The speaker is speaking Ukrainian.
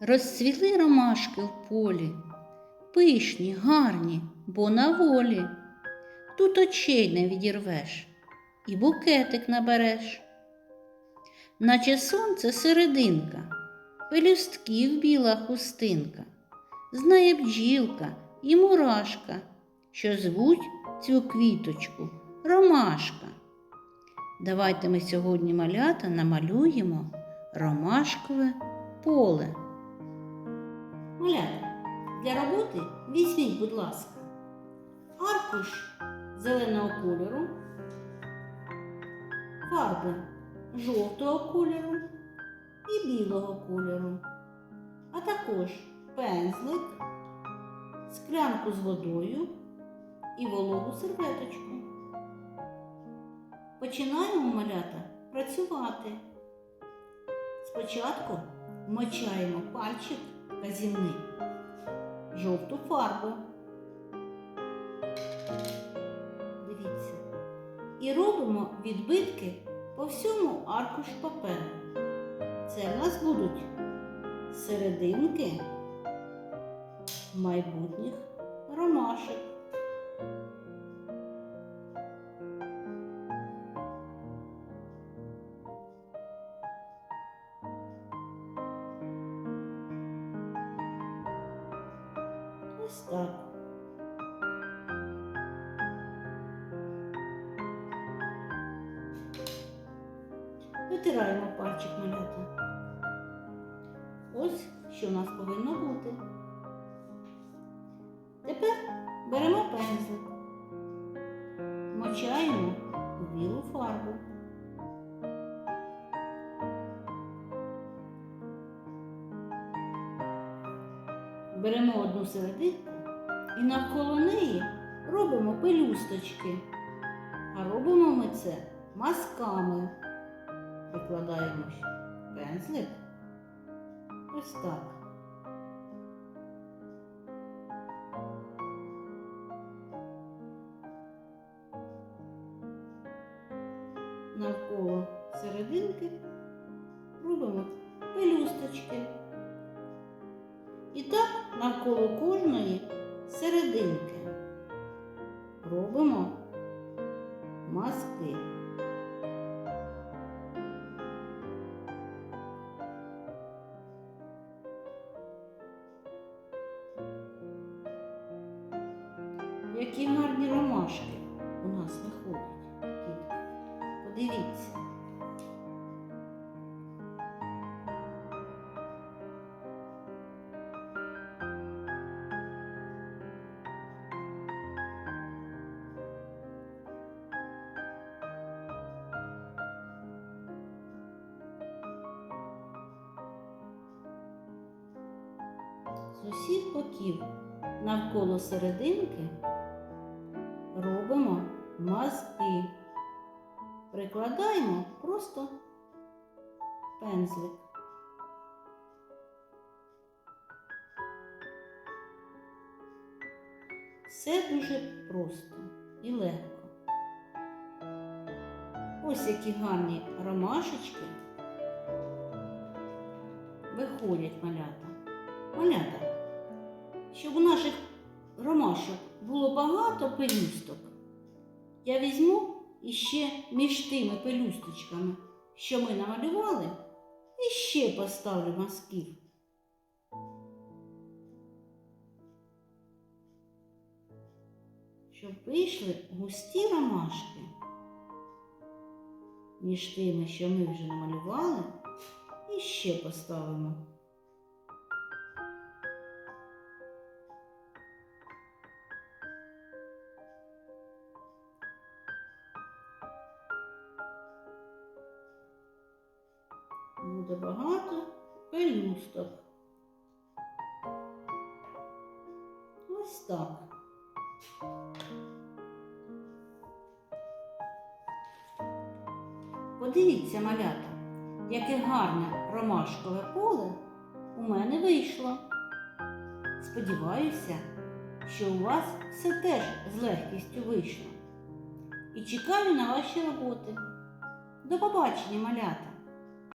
Розцвіли ромашки в полі, пишні, гарні, бо на волі. Тут очей не відірвеш і букетик набереш. Наче сонце серединка, пелюстків біла хустинка, знає бджілка і мурашка, що звуть цю квіточку ромашка. Давайте ми сьогодні малята намалюємо ромашкове поле. Малята, для роботи візьміть, будь ласка, аркуш зеленого кольору, фарби жовтого кольору і білого кольору, а також пензлик, склянку з водою і вологу серветочку. Починаємо малята працювати. Спочатку вмочаємо пальчик казівник, жовту фарбу. Дивіться. І робимо відбитки по всьому аркушу паперу. Це в нас будуть серединки майбутніх ромашек. Ось так. Витираємо пальчик малята. Ось що у нас повинно бути. Тепер беремо пензлик, мочаємо у білу фарбу. Беремо одну серединку і навколо неї робимо пелюсточки. А робимо ми це мазками. Викладаємо пензлик. Ось так. Навколо серединки робимо пелюсточки. І так навколо кожної серединки робимо маски. Які гарні ромашки у нас виходять. Подивіться. З усіх боків навколо серединки робимо мазки. Прикладаємо просто пензлик. Все дуже просто і легко. Ось які гарні ромашечки виходять малята. Малята, щоб у наших ромашок було багато пелюсток, я візьму іще між тими пелюсточками, що ми намалювали, і ще поставлю мазків. Щоб вийшли густі ромашки між тими, що ми вже намалювали, і ще поставимо. Буде багато пелюсток. Ось так. Подивіться, малята, яке гарне ромашкове поле у мене вийшло. Сподіваюся, що у вас все теж з легкістю вийшло. І чекаю на ваші роботи. До побачення, малята!